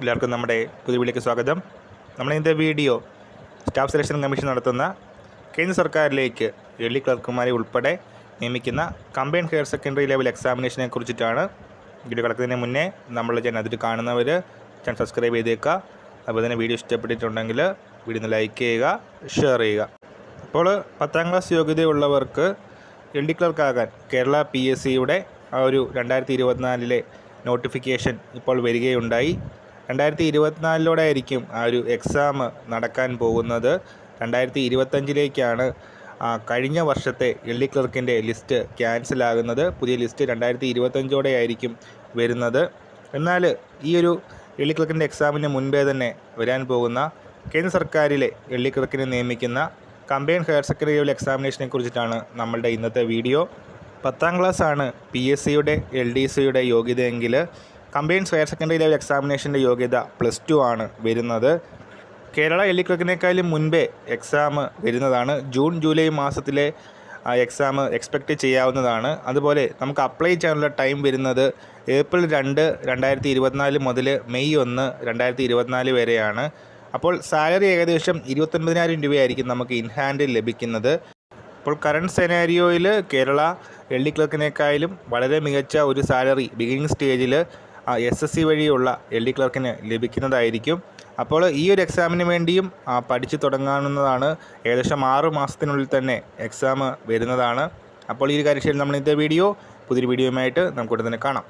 എല്ലാവർക്കും നമ്മുടെ പുതിയ വീഡിയോയ്ക്ക് സ്വാഗതം. നമ്മൾ ഇന്നത്തെ വീഡിയോ സ്റ്റാഫ് സെലക്ഷൻ കമ്മീഷൻ നടത്തുന്ന കേന്ദ്ര സർക്കാരിലേക്ക് ഡൽഹി ക്ലർക്കുമാരെ ഉൾപ്പെടെ നിയമിക്കുന്ന കമ്പൈൻ ഹയർ സെക്കൻഡറി ലെവൽ എക്സാമിനേഷനെ കുറിച്ചിട്ടാണ് വീഡിയോ കിടക്കുന്നതിന് മുന്നേ നമ്മൾ ചാനൽ അതിൽ കാണുന്നവർ ചാനൽ സബ്സ്ക്രൈബ് ചെയ്തേക്കുക. അതുപോലെ തന്നെ വീഡിയോ ഇഷ്ടപ്പെട്ടിട്ടുണ്ടെങ്കിൽ വീഡിയോ ഒന്ന് ലൈക്ക് ചെയ്യുക ഷെയർ ചെയ്യുക. അപ്പോൾ പത്താം ക്ലാസ് യോഗ്യതയുള്ളവർക്ക് ഡൽഹി ക്ലർക്കാകാൻ കേരള പി എസ് സിയുടെ ആ ഒരു രണ്ടായിരത്തി ഇരുപത്തിനാലിലെ നോട്ടിഫിക്കേഷൻ ഇപ്പോൾ വരികയുണ്ടായി. രണ്ടായിരത്തി ഇരുപത്തിനാലിലൂടെ ആയിരിക്കും ആ ഒരു എക്സാം നടക്കാൻ പോകുന്നത്. രണ്ടായിരത്തി ഇരുപത്തഞ്ചിലേക്കാണ് കഴിഞ്ഞ വർഷത്തെ ഡി ക്ലർക്കിന്റെ ലിസ്റ്റ് ക്യാൻസലാകുന്നത് പുതിയ ലിസ്റ്റ് രണ്ടായിരത്തി ഇരുപത്തഞ്ചോടെ ആയിരിക്കും വരുന്നത്. എന്നാൽ ഈ ഒരു ഡി ക്ലർക്കിന്റെ എക്സാമിന് മുൻപേ തന്നെ വരാൻ പോകുന്ന കേന്ദ്ര സർക്കാരിലെ ഡി ക്ലർക്കിനെ നിയമിക്കുന്ന കമ്പൈൻ ഹയർ സെക്കൻഡറി ലെവൽ എക്സാമിനേഷനെ കുറിച്ചിട്ടാണ് നമ്മളുടെ ഇന്നത്തെ വീഡിയോ. പത്താം ക്ലാസ് ആണ് പി എസ് സിയുടെ എൽ ഡി സിയുടെ യോഗ്യതയെങ്കിൽ കമ്പൈൻസ് ഹയർ സെക്കൻഡറി ലെവൽ എക്സാമിനേഷന്റെ യോഗ്യത പ്ലസ് ടു ആണ് വരുന്നത്. കേരള എൽ മുൻപേ എക്സാം വരുന്നതാണ്. ജൂൺ ജൂലൈ മാസത്തിലെ എക്സാം എക്സ്പെക്റ്റ് ചെയ്യാവുന്നതാണ്. അതുപോലെ നമുക്ക് അപ്ലൈ ചെയ്യാനുള്ള ടൈം വരുന്നത് ഏപ്രിൽ രണ്ട് രണ്ടായിരത്തി ഇരുപത്തിനാല് മുതൽ മെയ് ഒന്ന് രണ്ടായിരത്തി ഇരുപത്തിനാല് വരെയാണ്. അപ്പോൾ സാലറി ഏകദേശം ഇരുപത്തൊൻപതിനായിരം രൂപയായിരിക്കും നമുക്ക് ഇൻ ലഭിക്കുന്നത്. അപ്പോൾ കറണ്ട് സെനാരിയോയിൽ കേരള എൽ ഡി വളരെ മികച്ച ഒരു സാലറി ബിഗിനിങ് സ്റ്റേജിൽ എസ് എസ് സി വഴിയുള്ള എൽ ഡി ക്ലർക്കിന് ലഭിക്കുന്നതായിരിക്കും. അപ്പോൾ ഈ ഒരു എക്സാമിന് വേണ്ടിയും പഠിച്ചു തുടങ്ങാവുന്നതാണ് ഏകദേശം ആറ് മാസത്തിനുള്ളിൽ തന്നെ എക്സാം വരുന്നതാണ്. അപ്പോൾ ഈ ഒരു കാര്യം നമ്മൾ ഇന്നത്തെ വീഡിയോ പുതിയൊരു വീഡിയോയുമായിട്ട് നമുക്ക് ഉടൻ തന്നെ കാണാം.